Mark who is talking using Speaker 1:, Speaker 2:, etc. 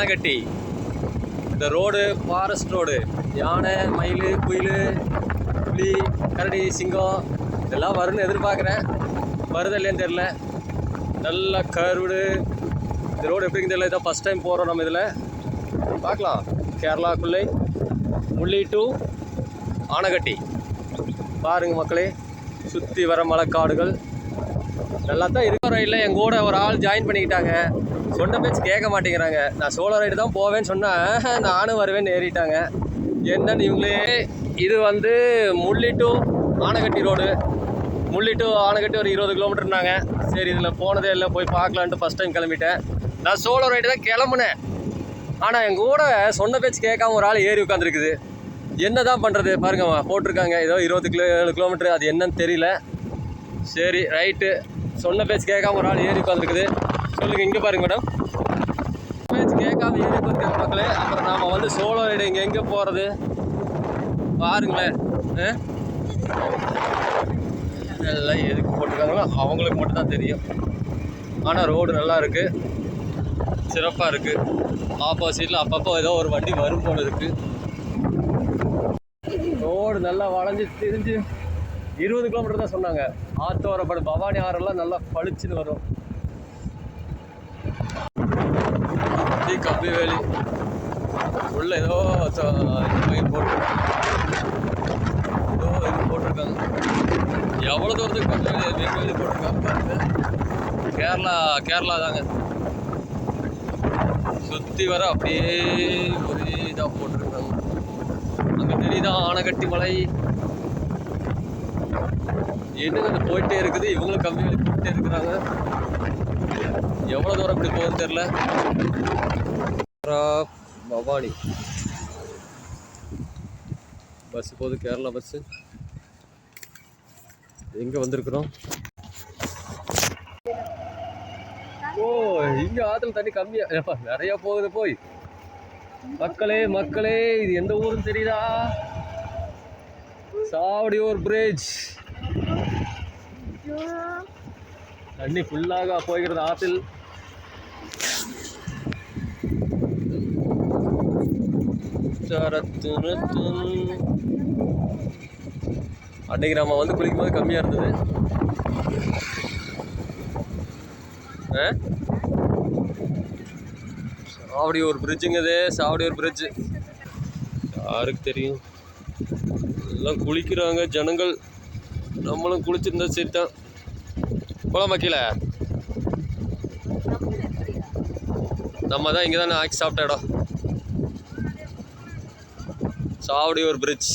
Speaker 1: ஆனைக்கட்டி இந்த road forest road. யானை மயில் குயில் புலி கரடி சிங்கம் இதெல்லாம் வரும்னு எதிர்பார்க்குறேன். வருது இல்லைன்னு தெரில நல்ல கருடு இந்த ரோடு எப்படின்னு தெரியல. இதான் ஃபஸ்ட் டைம் போகிறோம் நம்ம இதில். பார்க்கலாம். கேரளாக்குள்ளே முள்ளி டு ஆனைக்கட்டி. பாருங்கள் மக்களே சுற்றி வர மலைக்காடுகள். நல்லா தான் இருக்கிற ரைடில் என் கூட ஒரு ஆள் ஜாயின் பண்ணிக்கிட்டாங்க. சொன்ன பேச்சு கேட்க மாட்டேங்கிறாங்க. நான் சோலோ ரைடு தான் போவேன்னு சொன்னேன் நானும் வருவேன்னு ஏறிட்டாங்க. என்னன்னு இவங்களே இது வந்து Mulli to Anaikatti road Mulli to Anaikatti ஒரு இருபது கிலோமீட்டர்னாங்க. சரி இதில் போனதே இல்லை போய் பார்க்கலான்ட்டு ஃபஸ்ட் டைம் கிளம்பிட்டேன். நான் சோலோ ரைடு தான் கிளம்புனேன். ஆனால் எங்கள் கூட சொன்ன பேச்சு கேட்காம ஒரு ஆள் ஏறி உட்காந்துருக்குது என்ன தான் பண்ணுறது பாருங்கம்மா போட்டிருக்காங்க. ஏதோ இருபது கிலோ ஏழு கிலோமீட்டர் அது என்னன்னு தெரியல. சரி ரைட்டு சொன்ன பேச்சு கேட்காம ஒரு ஆள் ஏறி உட்காந்துருக்குது சொல்லுங்க இங்கே பாருங்க மேடம் பேச்சு கேட்காம ஏறி உட்காந்துருக்க மக்களே. அப்புறம் நாம் வந்து சோலோ ரைடு இங்கே எங்கே போகிறது பாருங்களேன். எல்லாம் எதுக்கு போட்டிருக்காங்களோ அவங்களுக்கு மட்டும் தான் தெரியும். ஆனால் ரோடு நல்லா இருக்குது சிறப்பாக இருக்குது ஆப்போசிட்டில் அப்பப்போ ஏதோ ஒரு வண்டி வரும் போல இருக்குது ரோடு நல்லா வளைஞ்சு திரிஞ்சு இருபது கிலோமீட்டர் தான் சொன்னாங்க. ஆத்தோரப்படு பவானி ஆறெல்லாம் நல்லா பளிச்சுன்னு வரும். டீ கம்பி வேலி. உள்ள ஏதோ இது மாதிரி போட்டு ஏதோ இது போட்டிருக்காங்க. எவ்வளோ தூரத்துக்கு கம்பி வேலி வேலி போட்டிருக்காங்க பாருங்க. கேரளா கேரளா தாங்க. சுற்றி வர அப்படியே ஒரே இதாக போட்டிருக்காங்க. அங்கே தெரியுதா ஆனைக்கட்டி மலை? என்னங்க அது போயிட்டே இருக்குது? இவங்களும் கம்மி போயிட்டே இருக்கிறாங்க. எவ்வளோ தூரம் இப்படி போகுதுன்னு தெரில பவானி. பஸ் போகுது கேரளா பஸ்ஸு எங்கே வந்திருக்கிறோம்? ஓ இங்கே ஆற்றுல தண்ணி கம்மியாக நிறையா போகுது போய். மக்களே மக்களே இது எந்த ஊருன்னு தெரியுதா? சாவடியூர் பிரிட்ஜ் தண்ணி ஃபுல்லாக போகிறது ஆற்றில். அன்னைக்கு நம்ம வந்து குளிக்கும் போது கம்மியாக இருந்தது. ஆ? ஒரு பிரிட்ஜுங்க இது. ஒரு பிரிட்ஜு யாருக்கு தெரியும்? எல்லாம் குளிக்கிறாங்க ஜனங்கள். நம்மளும் குளிச்சிருந்தா சரி தான் போலாமா கீழே? நம்ம தான் இங்கே தான் ஆக்கி சாப்பிட்ட இடம். ஒரு பிரிட்ஜ்